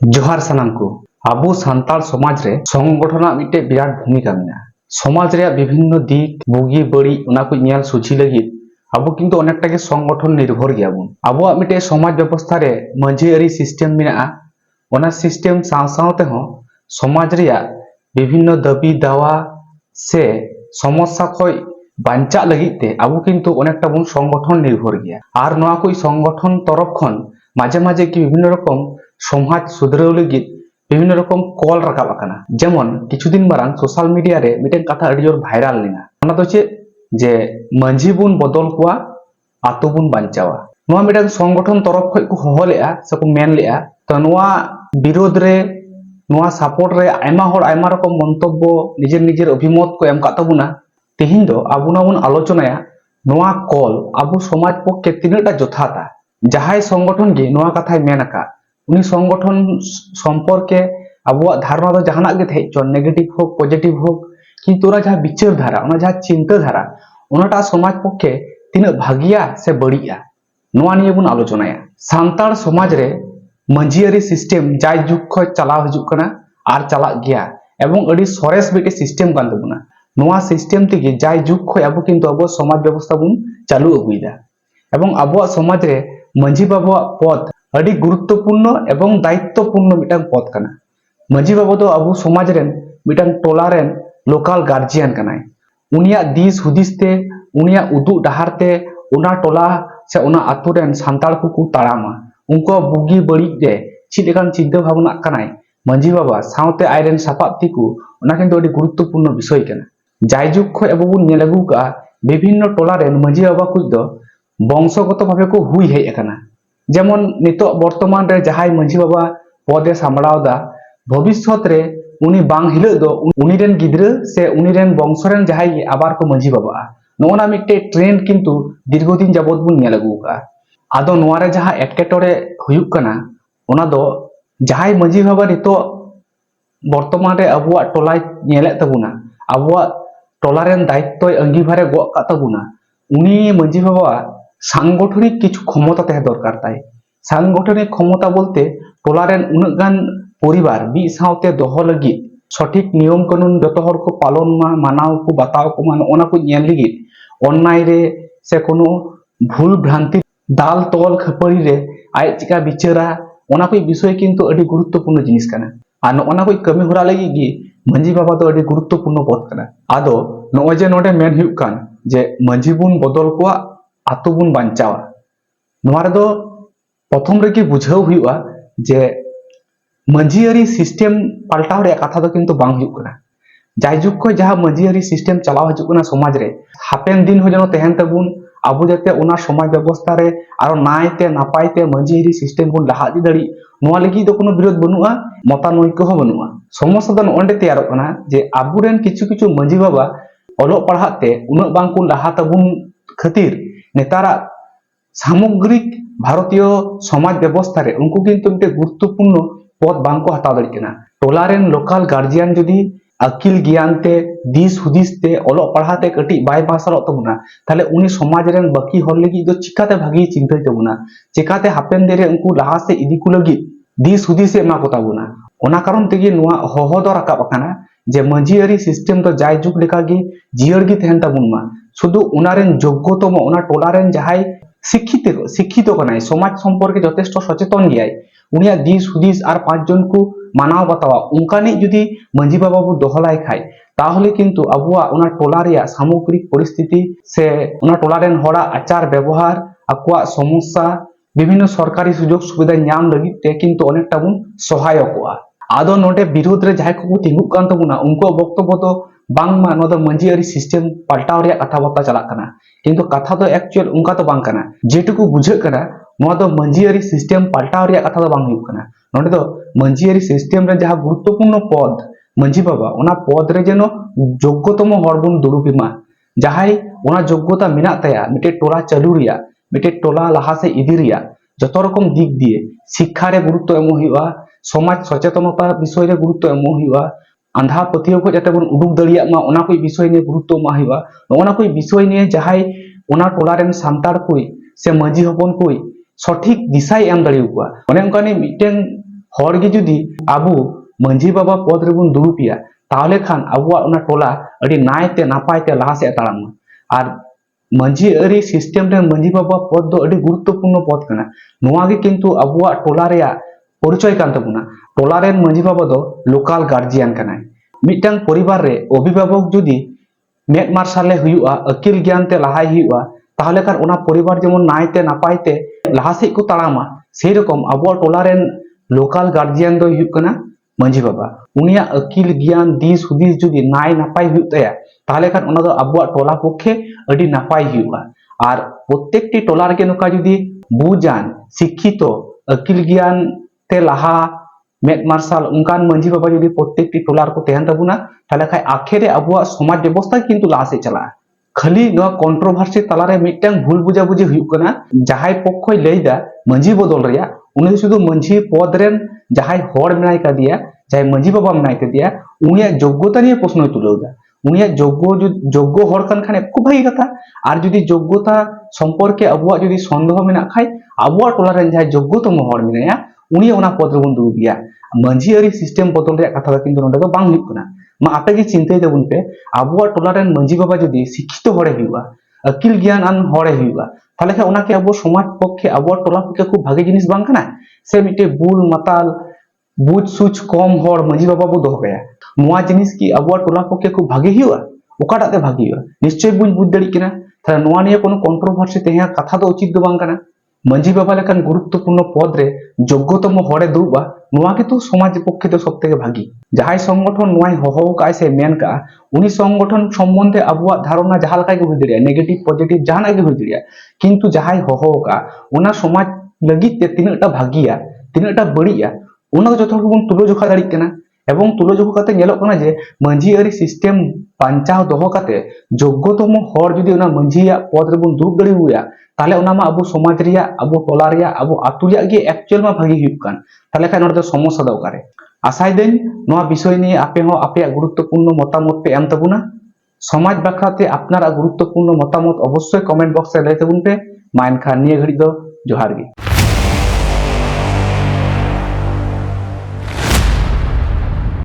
ᱡᱚᱦᱟᱨ ᱥᱟᱱᱟᱢ ᱠᱚ ᱟᱵᱚ ᱥᱟᱱᱛᱟᱲ ᱥᱚᱢᱟᱡᱽ ᱨᱮ ᱥᱚᱝᱜᱚᱴᱷᱚᱱᱟᱜ ᱢᱤᱫᱴᱮᱡ ᱵᱤᱨᱟᱴ ᱵᱷᱩᱢᱤᱠᱟ ᱢᱮᱱᱟᱜᱼᱟ ᱥᱚᱢᱟᱡᱽ ᱨᱮᱭᱟᱜ ᱵᱤᱵᱷᱤᱱᱱᱚ ᱫᱤᱠ ᱵᱩᱜᱤ ᱵᱟᱹᱲᱤᱡ ᱚᱱᱟ ᱠᱚ ᱧᱮᱞ ᱥᱩᱪᱤ ᱞᱟᱹᱜᱤᱫ ᱟᱵᱚ কিন্তু অনেকটাকে সংগঠন নির্ভর গেয়াবন। আবহাওয়া মিটে সমাজ ব্যবস্থা রে মাঝি আরি সিস্টেম মিনা, ওনা সিস্টেম সাথ সাথে হ সমাজ রিয়া বিভিন্ন দাবি দাওয়া সে সমস্যা খয় বাঁচা লাগিতে আবু কিন্তু অনেকটা বন সংগঠন নির্ভর গিয়া। আর নয়া কই সংগঠন তরফ খন মাঝে মাঝে কি বিভিন্ন রকম ᱥᱚᱢᱟᱡᱽ ᱥᱩᱫᱷᱨᱟᱹᱣ ᱞᱟᱹᱜᱤᱫ ᱵᱤᱵᱷᱤᱱᱱᱚ ᱨᱚᱠᱚᱢ ᱠᱚᱞ ᱨᱟᱠᱟᱵ ᱟᱠᱟᱱᱟ ᱡᱮᱢᱚᱱ ᱠᱤᱪᱷᱩᱫᱤᱱ ᱢᱟᱨᱟᱝ ᱥᱳᱥᱟᱞ ᱢᱤᱰᱤᱭᱟ ᱨᱮ ᱢᱤᱫᱴᱮᱱ ᱠᱟᱛᱷᱟ ᱟᱹᱰᱤ ᱡᱳᱨ ᱵᱷᱟᱭᱨᱟᱞ ᱞᱮᱱᱟ ᱚᱱᱟ ᱫᱚ ᱪᱮᱫ ᱡᱮ ᱢᱟᱺᱡᱷᱤ ᱵᱚᱱ ᱵᱚᱫᱚᱞ ᱠᱚᱣᱟ ᱟᱛᱳ ᱵᱚᱱ ᱵᱟᱧᱪᱟᱣᱟ ᱱᱚᱣᱟ ᱢᱤᱫᱴᱟᱝ ᱥᱚᱝᱜᱚᱴᱷᱚᱱ ᱛᱚᱨᱚᱯ ᱠᱷᱚᱱ ᱠᱚ ᱦᱚᱦᱚ ᱞᱮᱜᱼᱟ ᱥᱮᱠᱚ ᱢᱮᱱ ᱞᱮᱜᱼᱟ ᱛᱚ ᱱᱚᱣᱟ ᱵᱤᱨᱳᱫ ᱨᱮ ᱱᱚᱣᱟ ᱥᱟᱯᱳর্ট ᱨᱮ ᱟᱭᱢᱟ ᱦᱚᱲ ᱟᱭᱢᱟ ᱨᱚᱠᱚᱢ ᱢᱚᱱᱛᱚᱵᱵᱚ ᱱᱤᱡᱮᱨ ᱱᱤᱡᱮᱨ ᱚᱵᱷᱤᱢᱚᱛ ᱠᱚ ᱮᱢ ᱠᱟᱜ ᱛᱟᱵᱚᱱᱟ ᱛᱮᱦᱮᱧ ᱫᱚ ᱟᱵᱚ ᱱᱚᱣᱟ ᱵᱚᱱ ᱟᱞᱳᱪᱚᱱᱟᱭᱟ ᱱᱚᱣᱟ ᱠᱚᱞ ᱟᱵᱚ ᱥᱚᱢᱟᱡᱽ ᱯᱚক্ষᱮ ᱛᱤᱱᱟᱹᱜ ᱡᱚᱛᱷᱟᱛᱟ ᱡᱟᱦᱟᱸᱭ ᱥᱚᱝᱜᱚᱴᱷᱚᱱ ᱜᱮ ᱱᱚᱣᱟ ᱠᱟᱛᱷᱟᱭ ᱢᱮᱱ ᱟᱠᱟᱫ ᱩᱱᱤ ᱥᱚᱝᱜᱚᱴᱷᱚᱱ ᱥᱚᱢᱯᱚᱨᱠᱮ ᱟᱵᱚᱣᱟᱜ ᱫᱷᱟᱨᱚᱱᱟ ᱫᱚ ᱡᱟᱦᱟᱱᱟᱜ ᱜᱮ ᱛᱟᱦᱮᱸ ᱦᱚᱪᱚ ᱱᱮᱜᱮᱴᱤᱵᱷ ᱦᱳᱠ ᱯᱚᱡᱮᱴᱤᱵᱷ ᱦᱳᱠ ᱠᱤᱱᱛᱩ ᱚᱱᱟ ᱡᱟᱦᱟᱸ ᱵᱤᱪᱟᱹᱨ ᱫᱷᱟᱨᱟ ᱚᱱᱟ ᱡᱟᱦᱟᱸ ᱪᱤᱱᱛᱟᱹ ᱫᱷᱟᱨᱟ ᱚᱱᱟᱴᱟᱜ ᱥᱚᱢᱟᱡᱽ ᱯᱚক্ষᱮ ᱛᱤᱱᱟᱹᱜ ᱵᱷᱟᱜᱤᱭᱟ ᱥᱮ ᱵᱟᱹᱲᱤᱡᱼᱟ ᱱᱚᱣᱟ ᱱᱤᱭᱮ ᱵᱚᱱ ᱟᱞᱳᱪᱚᱱᱟᱭᱟ ᱥᱟᱱᱛᱟᱲ ᱥᱚᱢᱟᱡᱽ ᱨᱮ ᱢᱟᱺᱡᱷᱤᱟᱹᱨᱤ ᱥᱤᱥᱴᱮᱢ ᱡᱟᱭ ᱡᱩᱜᱽ ᱠᱷᱚᱱ ᱪᱟᱞᱟᱣ ᱦᱤᱡᱩᱜ ᱠᱟᱱᱟ ᱟᱨ ᱪᱟᱞᱟᱜ ᱜᱮᱭᱟ ᱮᱵᱚᱝ ᱟᱹᱰᱤ ᱥᱚᱨᱮᱥ ᱢᱤᱫᱴᱮᱱ ᱥᱤᱥᱴᱮᱢ ᱠᱟᱱ ᱛᱟᱵᱚᱱᱟ ᱱᱚᱣᱟ ᱥᱤᱥᱴᱮᱢ ᱛᱮᱜᱮ ᱡᱟᱭ ᱡᱩᱜᱽ ᱠᱷᱚᱱ ᱟᱵᱚ কিন্তু ᱟᱵᱚ ᱥᱚᱢᱟᱡᱽ ᱵᱮᱵᱚᱥᱛᱷᱟ ᱵᱚᱱ ᱪᱟᱹᱞᱩ ᱟᱹᱜᱩᱭᱮᱫᱟ এবং আবᱚᱣᱟᱜ ᱥᱚᱢᱟᱡᱽ ᱨᱮ ᱢᱟᱺᱡᱷᱤ ᱵᱟᱵᱟᱣᱟᱜ পদ અઢી ગુરુત્વપૂર્ણ એવં દાયિત્વપૂર્ણ મિટાંગ પદ કના માજી બાબા તો આબુ સમાજ રેન મિટાંગ ટોલા રેન લોકલ ગાર્જિયન કનાય ઉનિયા દિસ હુદિસ તે ઉનિયા ઉદુ ડહાર તે ઉના ટોલા ᱥᱮ ᱚᱱᱟ ᱟᱛᱩ ᱨᱮᱱ ᱥᱟᱱᱛᱟᱲ ᱠᱚᱠᱚ ᱛᱟᱲᱟᱢᱟ ᱩᱱᱠᱩᱣᱟᱜ ᱵᱩᱜᱤ ᱵᱟᱹᱲᱤᱡ ᱨᱮ ᱪᱮᱫ ᱞᱮᱠᱟᱱ ᱪᱤᱱᱛᱟᱹ ᱵᱷᱟᱵᱱᱟᱜ ᱠᱟᱱᱟᱭ ᱢᱟᱹᱡᱷᱤ ᱵᱟᱵᱟ ᱥᱟᱶᱛᱮ ᱟᱡᱨᱮᱱ ᱥᱟᱯᱟᱵ ᱛᱤᱠᱚ ᱚᱱᱟ ᱠᱤᱱᱛᱩ ᱟᱹᱰᱤ ᱜᱩᱨᱩᱛᱛᱚᱯূর্ণ ᱵᱤᱥᱚᱭ ᱠᱟᱱᱟ ᱡᱟᱭᱡᱩᱜᱽ ᱠᱷᱚᱱ ᱟᱵᱚ ᱵᱚᱱ ᱧᱮᱞ ᱟᱹᱜᱩ ᱠᱟᱜᱼᱟ ᱵᱤᱵᱷᱤᱱᱱᱚ ᱴᱚᱞᱟ ᱨᱮᱱ ᱢᱟᱹᱡᱷᱤ ᱵᱟᱵᱟ ᱠᱚ ᱫᱚ ᱵᱚᱝᱥᱚᱜᱚᱛᱚ ᱵᱷᱟᱵᱮ ᱠᱚ ᱦᱩᱭ ᱦᱮᱡ ᱟᱠᱟᱱᱟ যেমন নিত বর্তমান ᱨᱮ ᱡᱟᱦᱟᱸᱭ ᱢᱟᱺᱡᱷᱤ ᱵᱟᱵᱟ ᱯᱚᱫᱮ ᱥᱟᱢᱲᱟᱣᱫᱟ ᱵᱷᱚᱵᱤᱥᱥᱚᱛ উনি বাং হিলে উনি রেন গিদ্রে, সে উনি রেন বংশরেন যাহাই আবার কো মাঝি বাবা। নোনা মিটে ট্রেন কিন্তু দীর্ঘদিন যাবৎ বু নেল আগুকা আদো নোয়ারে যাহা এটকেটরে হুয়ুক কানা ওনা দো যাহাই মাঝি বাবা নিত বর্তমান রে আবুয়া টলাই নেলে তাবুনা আবুয়া টলারেন দায়িত্ব অঙ্গীভারে গক কাতাবুনা। উনি মাঝি বাবা সাংগঠনিক কিছু ক্ষমতা তাহে দরকার তাই সাংগঠনিক ক্ষমতা বলতে টোলারেন উনগান পরিবার ᱢᱤᱫ ᱥᱟᱶᱛᱮ ᱫᱚᱦᱚ ᱞᱟᱹᱜᱤᱫ ᱥᱚᱴᱷᱤᱠ ᱱᱤᱭᱚᱢ ᱠᱟᱹᱱᱩᱱ ᱡᱚᱛᱚ ᱦᱚᱲ ᱠᱚ ᱯᱟᱞᱚᱱ ᱢᱟ ᱢᱟᱱᱟᱣ ᱠᱚ ᱵᱟᱛᱟᱣ ᱠᱚ ᱢᱟ ᱱᱚᱜᱼᱚ ᱱᱟ ᱠᱚ ᱧᱮᱞ ᱞᱟᱹᱜᱤᱫ ᱚᱱᱱᱟᱭ ᱨᱮ ᱥᱮ ᱠᱳᱱᱳ ভুল ভ্রান্তি দাল তল খাপারি রে আজ চিকা বিচারা ᱚᱱᱟ ᱠᱚ ᱵᱤᱥᱚᱭ ᱠᱤᱱᱛᱩ ᱟᱹᱰᱤ ᱜᱩᱨᱩᱛᱛᱚᱯূᱨণ ᱡᱤᱱᱤᱥ ᱠᱟᱱᱟ ᱟᱨ ᱱᱚᱜᱼᱚ ᱱᱟ ᱠᱚ ᱠᱟᱹᱢᱤ ᱦᱚᱨᱟ ᱞᱟᱹᱜᱤᱫ ᱜᱮ ᱢᱟᱺᱡᱷᱤ ᱵᱟᱵᱟ ᱫᱚ ᱟᱹᱰᱤ ᱜᱩᱨᱩᱛᱛᱚᱯূᱨণ ᱯᱚᱫ ᱠᱟᱱᱟ ᱟᱫᱚ ᱱᱚᱜᱼᱚᱭ ᱡᱮ ᱱᱚᱰᱮ ᱢᱮᱱ ᱦᱩᱭᱩᱜ ᱠᱟᱱ ᱡᱮ ᱢᱟᱺᱡᱷᱤ ᱵᱚᱱ ᱵᱚᱫᱚᱞ ᱠᱚᱣᱟ ᱟᱛᱳ ᱵᱚᱱ ᱵᱟᱧᱪᱟᱣᱟ ᱱᱚᱣᱟ ᱨᱮᱫᱚ ᱯᱨᱚᱛᱷᱚᱢ ᱨᱮᱜᱮ ᱵᱩᱡᱷᱟᱹᱣ ᱦᱩᱭᱩᱜᱼᱟ ᱡᱮ ᱢᱟᱺᱡᱷᱤ ᱟᱹᱨᱤ ᱥᱤᱥᱴᱮᱢ ᱯᱟᱞᱴᱟᱣ ᱨᱮᱭᱟᱜ ᱠᱟᱛᱷᱟ ᱫᱚ ᱠᱤᱱᱛᱩ ᱵᱟᱝ ᱦᱩᱭᱩᱜ ᱠᱟᱱᱟ ᱡᱟᱭᱡᱩᱜᱽ ᱠᱷᱚᱱ ᱡᱟᱦᱟᱸ ᱢᱟᱺᱡᱷᱤ ᱟᱹᱨᱤ ᱥᱤᱥᱴᱮᱢ ᱪᱟᱞᱟᱣ ᱦᱤᱡᱩᱜ ᱠᱟᱱᱟ ᱥᱚᱢᱟᱡᱽ ᱨᱮ ᱦᱟᱯᱮᱱ ᱫᱤᱱ ᱦᱚᱸ ᱡᱮᱱᱚ ᱛᱟᱦᱮᱱ ᱛᱟᱵᱚᱱ ᱟᱵᱚ ᱡᱟᱛᱮ ᱚᱱᱟ ᱥᱚᱢᱟᱡᱽ ᱵᱮᱵᱚᱥᱛᱷᱟ ᱨᱮ ᱟᱨᱚ ᱱᱟᱭᱛᱮ ᱱᱟᱯᱟᱭᱛᱮ ᱢᱟᱺᱡᱷᱤ ᱟᱹᱨᱤ ᱥᱤᱥᱴᱮᱢ ᱵᱚᱱ ᱞᱟᱦᱟ ᱤᱫᱤ ᱫᱟᱲᱮᱜ ᱱᱚᱣᱟ ᱞᱟᱹᱜᱤᱫ ᱫᱚ কোনো বিরোধ ᱵᱟᱹᱱᱩᱜᱼᱟ ᱢᱚতানৈক্য ᱦᱚᱸ ᱵᱟᱹᱱᱩᱜᱼᱟ ᱥᱚᱢᱚᱥᱥᱟ ᱫᱚ ᱱᱚᱜᱼᱚᱸᱰᱮ ᱛᱮᱭᱟᱨᱚᱜ ᱠᱟᱱᱟ ᱡᱮ ᱟᱵᱚᱨᱮᱱ ᱠᱤᱪᱷু ᱠᱤᱪᱷু ᱢᱟᱺᱡᱷᱤ ᱵᱟᱵᱟ ᱚᱞᱚᱜ ᱯᱟᱲᱦᱟᱜ ᱛᱮ ᱩᱱᱟᱹᱜ ᱵᱟᱝᱠᱚ ᱞᱟᱦᱟ ᱛᱟᱵᱚᱱ খাতির নেতারা সামগ্রিক ভারতীয় সমাজ ব্যবস্থা রে উনকু কিন্তু ᱢᱤᱫᱴᱮᱡ ᱜᱩᱨᱩᱛᱛᱚᱯᱩᱨᱱᱚ ᱯᱚᱫ ᱵᱟᱝ ᱠᱚ ᱦᱟᱛᱟᱣ ᱫᱟᱲᱮᱭᱟᱜ ᱠᱟᱱᱟ ᱴᱚᱞᱟ ᱨᱮᱱ ᱞᱳᱠᱟᱞ ᱜᱟᱨᱡᱤᱭᱟᱱ ᱡᱩᱫᱤ ᱟᱹᱠᱤᱞ ᱜᱮᱭᱟᱱ ᱛᱮ ᱫᱤᱥ ᱦᱩᱫᱤᱥ ᱛᱮ ᱚᱞᱚᱜ ᱯᱟᱲᱦᱟᱣ ᱛᱮ ᱠᱟᱹᱴᱤᱡ ᱵᱟᱭ ᱯᱟᱥᱟᱞᱚᱜ ᱛᱟᱵᱚᱱᱟ ᱛᱟᱦᱞᱮ ᱩᱱᱤ ᱥᱚᱢᱟᱡ ᱨᱮᱱ ᱵᱟᱹᱠᱤ ᱦᱚᱲ ᱞᱟᱹᱜᱤᱫ ᱫᱚ ᱪᱤᱠᱟᱛᱮ ᱵᱷᱟᱜᱮ ᱪᱤᱱᱛᱟᱹᱭ ᱛᱟᱵᱚᱱᱟ ᱪᱤᱠᱟᱛᱮ ᱦᱟᱯᱮᱱ ᱫᱤᱱ ᱨᱮ ᱩᱱᱠᱩ ᱞᱟᱦᱟ ᱥᱮᱫ ᱤᱫᱤ ᱠᱚ ᱞᱟᱹᱜᱤᱫ ᱫᱤᱥ ᱦᱩᱫᱤᱥ ᱮ ᱮᱢᱟ ᱠᱚ ᱛᱟᱵᱚᱱᱟ ᱚᱱᱟ ᱠᱟᱨᱚᱱ ᱛᱮᱜᱮ ᱱᱚᱣᱟ ᱦᱚᱦᱚ ᱫᱚ ᱨᱟᱠᱟᱵ ᱟᱠᱟᱱᱟ ᱡᱮ ᱢᱟᱹᱡᱷᱤ ᱟᱹᱨᱤ ᱥᱤᱥᱴᱮᱢ ᱫᱚ ᱡᱟᱭ ᱡᱩᱜᱽ ᱞᱮᱠᱟᱜᱮ ᱡᱤᱭᱟᱹᱲ ᱜᱮ ᱛᱟᱦᱮᱱ ᱛᱟᱵᱚᱱ ᱢᱟ শুধু ওনারেন যোগ্যতম ওনার টোলারেন যাহাই শিক্ষিত শিক্ষিত কনাই, সমাজ সম্পর্কে যথেষ্ট সচেতন গিয়ায় উনিয়া দিস হুদিস আর পাঁচজনকু মানাও বাতাওয়া। উনকানি যদি মাঝিবা বাবু দহলাই খায়, তাহলে কিন্তু আবুয়া ওনার টোলা রিয়া সামগ্রিক পরিস্থিতি, সে ওনার টোলারেন হড়া আচার ব্যবহার, আকুয়া সমস্যা, বিভিন্ন সরকারি সুযোগ সুবিধা নাম লাগি তে কিন্তু অনেকটা বুন সহায়ক আদ নোটে বিরোধ রে যাই কো তিঙ্গুক কান্ত বুনা উনকো বক্তব্য তো ᱵᱟᱝᱢᱟ ᱱᱚᱣᱟ ᱫᱚ ᱢᱟᱺᱡᱷᱤ ᱟᱹᱨᱤ ᱥᱤᱥᱴᱮᱢ ᱯᱟᱞᱴᱟᱣ ᱨᱮᱭᱟᱜ ᱠᱟᱛᱷᱟ ᱵᱟᱨᱛᱟ ᱪᱟᱞᱟᱜ ᱠᱟᱱᱟ ᱠᱤᱱᱛᱩ ᱠᱟᱛᱷᱟ ᱫᱚ ᱮᱠᱪᱩᱭᱮᱞ ᱚᱱᱠᱟ ᱫᱚ ᱵᱟᱝ ᱠᱟᱱᱟ ᱡᱮᱴᱩᱠᱩ ᱵᱩᱡᱷᱟᱹᱜ ᱠᱟᱱᱟ ᱱᱚᱣᱟ ᱫᱚ ᱢᱟᱺᱡᱷᱤ ᱟᱹᱨᱤ ᱥᱤᱥᱴᱮᱢ ᱯᱟᱞᱴᱟᱣ ᱨᱮᱭᱟᱜ ᱠᱟᱛᱷᱟ ᱫᱚ ᱵᱟᱝ ᱦᱩᱭᱩᱜ ᱠᱟᱱᱟ ᱱᱚᱰᱮ ᱫᱚ ᱢᱟᱺᱡᱷᱤ ᱟᱹᱨᱤ ᱥᱤᱥᱴᱮᱢ ᱨᱮ ᱡᱟᱦᱟᱸ ᱜᱩᱨᱩᱛᱛᱚᱯূর্ণ ᱯᱚᱫ ᱢᱟᱺᱡᱷᱤ ᱵᱟᱵᱟ ᱚᱱᱟ ᱯᱚᱫ ᱨᱮ ᱡᱮᱱᱚ ᱡᱳগ্যতম ᱦᱚᱲ ᱵᱚᱱ ᱫᱩᱲᱩᱵᱮᱢᱟ ᱡᱟᱦᱟᱸᱭ ᱚᱱᱟ ᱡᱳগ্যতা ᱢᱮᱱᱟᱜ ᱛᱟᱭᱟ ᱢᱤᱫᱴᱮᱡ ᱴᱚᱞᱟ ᱪᱟᱹᱞᱩ ᱨᱮᱭᱟᱜ ᱢᱤᱫᱴᱮᱡ ᱴᱚᱞᱟ ᱞᱟᱦᱟ ᱥᱮᱫ ᱤᱫᱤ ᱨᱮᱭᱟᱜ ᱡᱚᱛᱚ ᱨᱚᱠᱚᱢ দিক দিয়ে শিক্ষা রে গুরুত্ব এমন হইবা সমাজ সচেতনতা বিষয় রে গুরুত্ব এমন হইবা আন্ধা ᱯᱟᱹᱛᱭᱟᱹᱣ ᱠᱷᱚᱱ ᱡᱟᱛᱮ ᱵᱚᱱ ᱩᱰᱩᱠ ᱫᱟᱲᱮᱭᱟᱜ ᱢᱟ ᱚᱱᱟ ᱠᱚ ᱵᱤᱥᱚᱭ ᱱᱤᱭᱮ ᱜᱩᱨᱩᱛᱛᱚ ᱮᱢᱟ ᱦᱩᱭᱩᱜᱼᱟ ᱱᱚᱜᱼᱚᱱᱟ ᱠᱚ ᱵᱤᱥᱚᱭ ᱱᱤᱭᱮ ᱡᱟᱦᱟᱸᱭ ᱚᱱᱟ ᱴᱚᱞᱟ ᱨᱮᱱ ᱥᱟᱱᱛᱟᱲ ᱠᱚ ᱥᱮ ᱢᱟᱺᱡᱷᱤ ᱦᱚᱯᱚᱱ ᱠᱚ ᱥᱚᱴᱷᱤᱠ ᱫᱤᱥᱟᱭ ᱮᱢ ᱫᱟᱲᱮᱭᱟᱠᱚᱣᱟ ᱚᱱᱮ ᱚᱱᱠᱟᱱᱤᱡ ᱢᱤᱫᱴᱮᱱ ᱦᱚᱲ ᱜᱮ ᱡᱩᱫᱤ ᱟᱵᱚ ᱢᱟᱺᱡᱷᱤ ᱵᱟᱵᱟ ᱯᱚᱫ ᱨᱮᱵᱚᱱ ᱫᱩᱲᱩᱵᱮᱭᱟ তাহলে খান আবুয়ার ওনা টোলা আড়ি নাইতে নাপাইতে লাহাসে তাড়ামা আর মাঝি আরি সিস্টেম রে মাঝি বাবা পদ দো আড়ি গুরুত্বপূর্ণ পদ কানা নোয়াগে কিন্তু আবুয়ার টোলা রেয়া পরিচয় ᱠᱟᱱ ᱛᱟᱵᱚᱱᱟ ᱴᱚᱞᱟᱨᱮᱱ ᱢᱟᱺᱡᱷᱤ ᱵᱟᱵᱟ ᱫᱚ ᱞᱳᱠᱟᱞ ᱜᱟᱨᱡᱤᱭᱟᱱ ᱠᱟᱱᱟᱭ ᱢᱤᱫᱴᱟᱝ ᱯᱚᱨᱤᱵᱟᱨ ᱨᱮ ᱚᱵᱷᱤᱵᱷᱟᱵᱚᱠ ᱡᱩᱫᱤ ᱢᱮᱫ ᱢᱟᱨᱥᱟᱞᱮ ᱦᱩᱭᱩᱜᱼᱟ ᱟᱹᱠᱤᱞ ᱜᱮᱭᱟᱱ ᱛᱮ ᱞᱟᱦᱟᱭ ᱦᱩᱭᱩᱜᱼᱟ তাহলে কার ওনা পরিবার যেমন নাইতে নাপাইতে লাহাসেক কো তাড়ামা সেই রকম আবহাওয়া টোলারেন লোকাল গার্জিয়ান দই হুক কানা? মাঝি বাবা। উনিয়া আকিল জ্ঞান, দিস হুদিস যদি নাই নাপাই হুক তায়া তাহলে কার ওনা দো আবহাওয়া টোলা পক্ষে আডি নাপাই হুয়া আর প্রত্যেকটি টোলার কে নুকা যদি বুজান, শিক্ষিত আকিল জ্ঞান ᱛᱮ ᱞᱟᱦᱟ ᱢᱮᱫ ᱢᱟᱨᱥᱟᱞ ᱚᱱᱠᱟᱱ ᱢᱟᱺᱡᱷᱤ ᱵᱟᱵᱟ ᱡᱩᱫᱤ ᱯᱨᱚᱛᱮᱠᱴᱤ ᱴᱚᱞᱟ ᱨᱮᱠᱚ ᱛᱟᱦᱮᱱ ᱛᱟᱵᱚᱱᱟ ᱛᱟᱦᱞᱮ ᱠᱷᱟᱱ ᱟᱠᱷᱮᱨᱮ ᱟᱵᱚᱣᱟᱜ ᱥᱚᱢᱟᱡᱽ ᱵᱮᱵᱚᱥᱛᱷᱟ ᱠᱤᱱᱛᱩ ᱞᱟᱦᱟ ᱥᱮᱫ ᱪᱟᱞᱟᱜᱼᱟ খালি নয়া কন্ট্রোভার্সি তালারে মিটটাং ভুল বুঝাবুঝি হুয়ুগ কানা, যাহাই পক্ষই লেইদা মাঝি বদল রিয়া। উনি শুধু মাঝি পদ রেন, যাহাই হড় মেনাই কাদিয়া যাহাই মাঝি বাবা মেনাই কাদিয়া উনিয়া যোগ্যতা নিয়ে প্রশ্ন তুলেওদা উনিয়া যোগ্য যোগ্য হড় কান খানে খুব ভাই কথা। আর যদি যোগ্যতা সম্পর্কে আবুয়া যদি সন্দেহ মেনা খাই আবুয়া টলারেন যাহাই যোগ্যতম হড় মেনায়া ᱩᱱᱤ ᱚᱱᱟ ᱯᱚᱫ ᱨᱮᱵᱚᱱ ᱫᱩᱲᱩᱵ ᱜᱮᱭᱟ ᱢᱟᱺᱡᱷᱤ ᱟᱹᱨᱤ ᱥᱤᱥᱴᱮᱢ ᱵᱚᱫᱚᱞ ᱨᱮᱭᱟᱜ ᱠᱟᱛᱷᱟ ᱫᱚ ᱠᱤᱱᱛᱩ ᱱᱚᱰᱮ ᱫᱚ ᱵᱟᱝ ᱦᱩᱭᱩᱜ ᱠᱟᱱᱟ ᱢᱟ ᱟᱯᱮ ᱜᱮ ᱪᱤᱱᱛᱟᱹᱭ ᱛᱟᱵᱚᱱ ᱯᱮ ᱟᱵᱚᱣᱟᱜ ᱴᱚᱞᱟ ᱨᱮᱱ ᱢᱟᱺᱡᱷᱤ ᱵᱟᱵᱟ ᱡᱩᱫᱤ ᱥᱤᱠᱠᱷᱤᱛᱚ ᱦᱚᱲᱮ ᱦᱩᱭᱩᱜᱼᱟ ᱟᱹᱠᱤᱞ ᱜᱮᱭᱟᱱ ᱟᱱ ᱦᱚᱲᱮ ᱦᱩᱭᱩᱜᱼᱟ ᱛᱟᱦᱚᱞᱮ ᱠᱷᱟᱱ ᱚᱱᱟ ᱠᱤ ᱟᱵᱚ ᱥᱚᱢᱟᱡᱽ ᱯᱚᱠᱠᱷᱮ ᱟᱵᱚᱣᱟᱜ ᱴᱚᱞᱟ ᱯᱚᱠᱠᱷᱮ খুব ᱵᱷᱟᱜᱮ ᱡᱤᱱᱤᱥ ᱵᱟᱝ কানা ᱥᱮ ᱢᱤᱫᱴᱮᱱ ᱵᱩᱞ ᱢᱟᱛᱟᱞ বুঝ সুচ কম হড় মাঝি বাবা বো দহ ᱱᱚᱣᱟ ᱡᱤᱱᱤᱥ ᱠᱤ ᱟᱵᱚᱣᱟᱜ ᱴᱚᱞᱟ ᱯᱚᱠᱠᱷᱮ পক্ষে ᱵᱷᱟᱜᱮ ᱦᱩᱭᱩᱜᱼᱟ ᱚᱠᱟᱴᱟᱜ ᱛᱮ ᱵᱷᱟᱜᱮ ᱦᱩᱭᱩᱜᱼᱟ ᱱᱤᱥᱪᱚᱭ বুঝ বুঝ দাড়ি ᱠᱟᱱᱟ তাহলে ᱱᱚᱣᱟ নিয়ে কোনো ᱠᱚᱱᱴᱨᱳᱵᱷᱟᱨᱥᱤ তেহা ᱠᱟᱛᱷᱟ ᱫᱚ ᱩᱪᱤᱛ ᱫᱚ ᱵᱟᱝ ᱠᱟᱱᱟ ᱢᱟᱹᱡᱷᱤ ᱵᱟᱵᱟ ᱞᱮᱠᱟᱱ ᱜᱩᱨᱩᱛᱛᱚᱯূᱨᱱᱚ ᱯᱚᱫ ᱨᱮ ᱡᱳᱜᱽᱜᱚᱛᱚᱢ ᱦᱚᱲᱮ ᱫᱩᱲᱩᱵᱼᱟ ᱱᱚᱣᱟ ᱜᱮᱛᱚ ᱥᱚᱢᱟᱡᱽ ᱯᱚᱠᱠᱷᱮ ᱫᱚ ᱥᱚᱵᱛᱷᱮᱠᱮ ᱵᱷᱟᱜᱤ ᱡᱟᱦᱟᱸᱭ ᱥᱚᱝᱜᱚᱴᱷᱚᱱ ᱱᱚᱣᱟᱭ ᱦᱚᱦᱚ ᱠᱟᱜᱼᱟᱭ ᱥᱮ ᱢᱮᱱ ᱠᱟᱜᱼᱟ ᱩᱱᱤ ᱥᱚᱝᱜᱚᱴᱷᱚᱱ ᱥᱚᱢᱵᱚᱱᱫᱷᱮ ᱟᱵᱚᱣᱟᱜ ᱫᱷᱟᱨᱚᱱᱟ ᱡᱟᱦᱟᱸ ᱞᱮᱠᱟ ᱜᱮ ᱦᱩᱭ ᱫᱟᱲᱮᱭᱟᱜᱼᱟ ᱱᱮᱜᱮᱴᱤᱵᱷ ᱯᱚᱡᱮᱴᱤᱵᱷ ᱡᱟᱦᱟᱱᱟᱜ ᱜᱮ ᱦᱩᱭ ᱫᱟᱲᱮᱭᱟᱜᱼᱟ ᱠᱤᱱᱛᱩ ᱡᱟᱦᱟᱸᱭ ᱦᱚᱦᱚ ᱠᱟᱜᱼᱟ ᱚᱱᱟ ᱥᱚᱢᱟᱡᱽ ᱞᱟᱹᱜᱤᱫ ᱛᱮ ᱛᱤᱱᱟᱹᱜᱴᱟ ᱵᱷᱟᱜᱤᱭᱟ ᱛᱤᱱᱟᱹᱜᱴᱟ ᱵᱟᱹᱲᱤᱡᱼᱟ ᱚᱱᱟ ᱫᱚ ᱡᱚᱛᱚ ᱦᱚᱲ ᱵᱚᱱ ᱛᱩᱞᱟᱹᱡᱚᱠᱷᱟ ᱫᱟᱲᱮᱭᱟᱜ ᱠᱟᱱᱟ এবং তুলজোখা কাতে নেলক না যে মাঝি আরি সিস্টেম ᱵᱟᱧᱪᱟᱣ ᱫᱚᱦᱚ ᱠᱟᱛᱮ ᱡᱳᱜᱽᱜᱚᱛᱚᱢ ᱦᱚᱲ ᱡᱩᱫᱤ ᱚᱱᱟ ᱢᱟᱺᱡᱷᱤᱭᱟᱜ ᱯᱚᱫ ᱨᱮᱵᱚᱱ ᱫᱩᱲᱩᱵ ᱫᱟᱲᱮᱣᱟᱭᱟ ᱛᱟᱦᱚᱞᱮ ᱚᱱᱟ ᱢᱟ ᱟᱵᱚ ᱥᱚᱢᱟᱡᱽ ᱨᱮᱭᱟᱜ ᱟᱵᱚ ᱴᱚᱞᱟ ᱨᱮᱭᱟᱜ ᱟᱵᱚ ᱟᱛᱩ ᱨᱮᱭᱟᱜ ᱜᱮ ᱮᱠᱪᱩᱭᱮᱞ ᱢᱟ ᱵᱷᱟᱜᱤ ᱦᱩᱭᱩᱜ ᱠᱟᱱ ᱛᱟᱦᱚᱞᱮ ᱠᱷᱟᱱ ᱱᱚᱰᱮ ᱫᱚ ᱥᱚᱢᱚᱥᱥᱟ ᱫᱚ ᱚᱠᱟᱨᱮ ᱟᱥᱟᱭ ᱫᱟᱹᱧ ᱱᱚᱣᱟ ᱵᱤᱥᱚᱭ ᱱᱤᱭᱮ ᱟᱯᱮ ᱦᱚᱸ ᱟᱯᱮᱭᱟᱜ ᱜᱩᱨᱩᱛᱛᱚᱯূর্ণ মতামত পে এম তাবুনা সমাজ বাখরাতে আপনারা গুরুত্বপূর্ণ মতামত অবশ্যই কমেন্ট বক্সে লাই তাবুন পে মাইনখান নিয়ে ঘড়ি দো জোহার গে